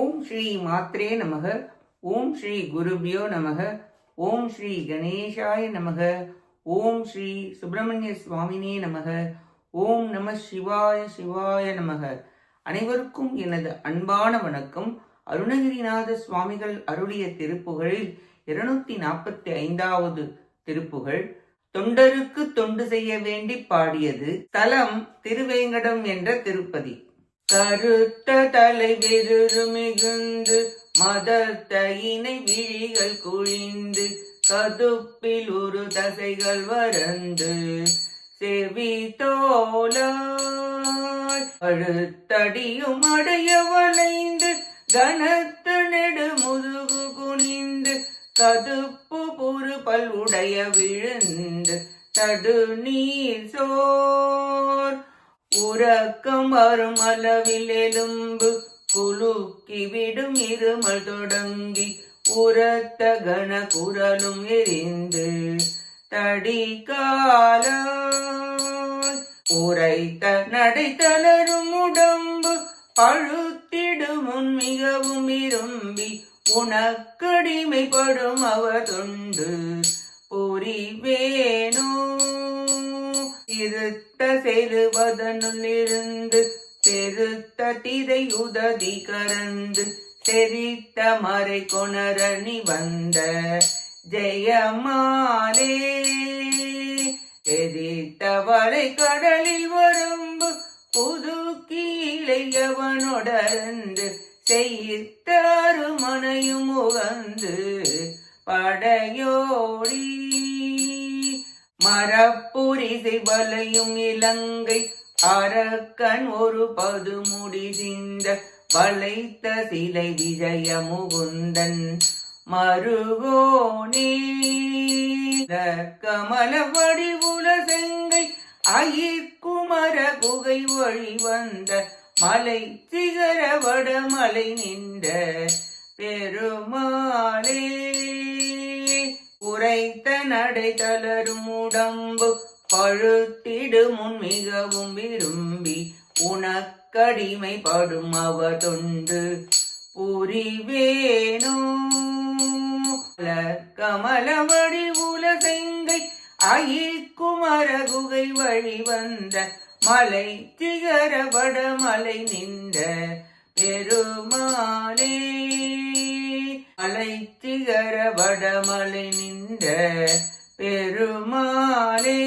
ஓம் ஸ்ரீ மாத்ரே நமக. ஓம் ஸ்ரீ குருபியோ நமக. ஓம் ஸ்ரீ கணேஷாய நமக. ஓம் ஸ்ரீ சுப்பிரமணிய சுவாமினே நமக. ஓம் நம சிவாய சிவாய நமக. அனைவருக்கும் எனது அன்பான வணக்கம். அருணகிரிநாத சுவாமிகள் அருளிய திருப்புகழில் இருநூத்தி நாற்பத்தி ஐந்தாவது திருப்புகழ். தொண்டருக்கு தொண்டு செய்ய வேண்டி பாடியது தலம் திருவேங்கடம் என்ற திருப்பதி. கருத்த தலை வெறு மிகுந்து மதர்த்த இணை விழிகள் குழிந்து கதுப்பில் ஒரு தசைகள் வறந்து செவி தோலாய் அழுத்தடியும் அடைய வளைந்து கனத்த நெடு முதுகு குனிந்து கதுப்பு பொறு பல்வுடைய விழுந்து தடு நீர் சோர் உறக்கம் வரும் அளவில் எலும்பு குலுக்கி விடும் இருமல் தொடங்கி உரத்த கன குரலும் எரிந்து தடி காலாய் உரைத்த நடை உடம்பு பழுத்திடும் முன் மிகவும் விரும்பி உனக்கடிமைப்படும் அவர் தொண்டு புரிவேனோ இருத்த செருவதனுள் பெருத்த திரை கரந்து செரித்த மறை கொணரணி வந்த ஜெயமாலே. எரித்த வரை கடலில் வரம்பு புது கீழையவனொடர்ந்து செய்தாரு மனையும் உகந்து படையோடி மரப்புரிசை வலையும் இலங்கை அரக்கன் ஒரு பதுமுடி சிந்த வளைத்த சிலை விஜய முகுந்தன் மருகோனே கமல வடிவுல செங்கை அயிர்குமர குகை வழி வந்த மலை சிகர வடமலை நின்ற பெருமாளே. உரைத்த நடை தளரும் உடம்பு பழுத்திடு முன் மிகவும் விரும்பி. உனக்கடிமைப்படும் அவ தொண்டு புரிவேனோ? கமல வடிவுல செங்கை அயிக்குமர குகை வழி வந்த மலை திகரபட மலை நின்ற பெருமா மலை வடமலை நின்ற பெருமாளே.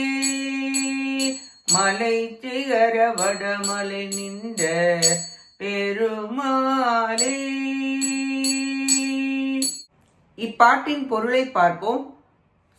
மலை திகர வடமலை நின்ற பெருமாளே. இப்பாட்டின் பொருளை பார்ப்போம்.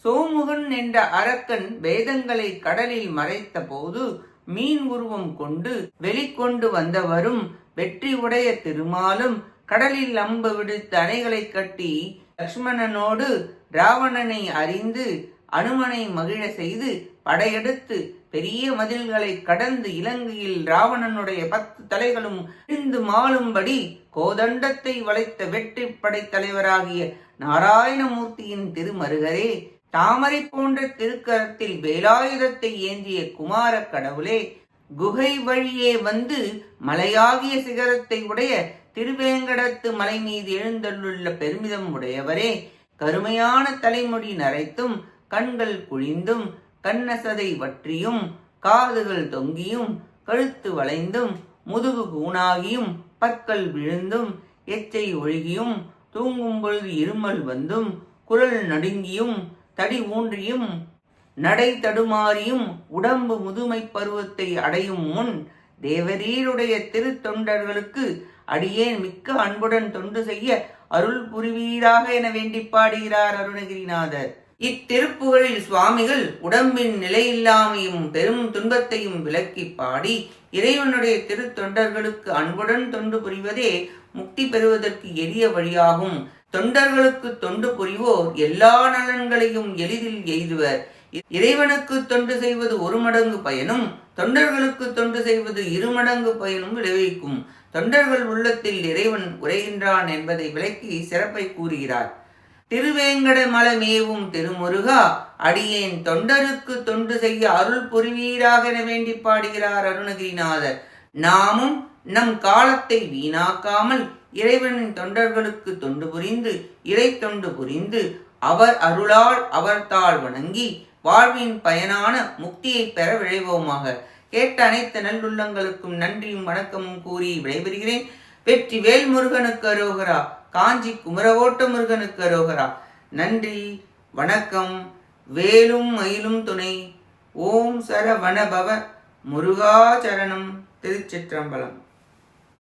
சோமுகன் என்ற அரக்கன் வேதங்களை கடலில் மறைத்த போது மீன் உருவம் கொண்டு வெளிக்கொண்டு வந்தவரும் வெற்றி உடைய திருமாலும் கடலில் அம்பு விடுத்து அணைகளை கட்டி லக்ஷ்மணனோடு ராவணனை அறிந்து அனுமனை மகிழ செய்து படையெடுத்து பெரிய மதில்களை கடந்து இலங்கையில் ராவணனுடைய பத்து தலைகளும் இருந்து மாளும்படி கோதண்டத்தை வளைத்த வெற்றி படைத்தலைவராகிய நாராயணமூர்த்தியின் திருமருகரே தாமரை போன்ற திருக்கரத்தில் வேலாயுதத்தை ஏந்திய குமார கடவுளே குகை வழியே வந்து மலையாகிய சிகரத்தை உடைய திருவேங்கடத்து மலை மீது எழுந்தள்ளுள்ள பெருமிதம் உடையவரே கருமையான தலைமுடி நரைத்தும் கண்கள் குழிந்தும் கண்ணசதை வற்றியும் காதுகள் தொங்கியும் கழுத்து வளைந்தும் முதுகு கூணாகியும் பற்கள் விழுந்தும் எச்சை ஒழுகியும் தூங்கும் பொழுது இருமல் வந்தும் குரல் நடுங்கியும் தடி ஊன்றியும் நடை தடுமாறியும் உடம்பு முதுமை பருவத்தை அடையும் முன் தேவரீருடைய திருத்தொண்டர்களுக்கு அடியேன் மிக்க அன்புடன் தொண்டு செய்ய அருள் புரிவீராக என வேண்டி பாடுகிறார் அருணகிரிநாதர். இத்திருப்புகளில் சுவாமிகள் உடம்பின் நிலையில்லாமையும் பெரும் துன்பத்தையும் விளக்கி பாடி இறைவனுடைய திருத்தொண்டர்களுக்கு அன்புடன் தொண்டு புரிவதே முக்தி பெறுவதற்கு எளிய வழியாகும். தொண்டர்களுக்கு தொண்டு புரிவோர் எல்லா நலன்களையும் எளிதில் எய்துவர். இறைவனுக்கு தொண்டு செய்வது ஒரு மடங்கு பயனும் தொண்டர்களுக்கு தொண்டு செய்வது இரு மடங்கு பயனும் விளைவிக்கும். தொண்டர்கள் உள்ளத்தில் இறைவன் உரைகின்றான் என்பதை விளக்கி சிறப்பை கூறுகிறார். திருவேங்கட மலமேவும் திருமுருகா அடியேன் தொண்டருக்கு தொண்டு செய்ய அருள் புரிவீராக என வேண்டி பாடுகிறார் அருணகிரிநாதர். நாமும் நம் காலத்தை வீணாக்காமல் இறைவனின் தொண்டர்களுக்கு தொண்டு புரிந்து இறை தொண்டு புரிந்து அவர் அருளால் அவர்தால் வணங்கி வாழ்வின் பயனான முக்தியை பெற விழைவோமாக. கேட்ட அனைத்து நல்லுள்ளங்களுக்கும் நன்றியும் வணக்கமும் கூறி விடைபெறுகிறேன். வெற்றி வேல் முருகனுக்கு அரோகரா. காஞ்சி குமரவோட்ட முருகனுக்கு அரோகரா. நன்றி வணக்கம். வேலும் மயிலும் துணை. ஓம் சரவணபவ. முருகாச்சரணம் திருச்சிற்றம்பலம்.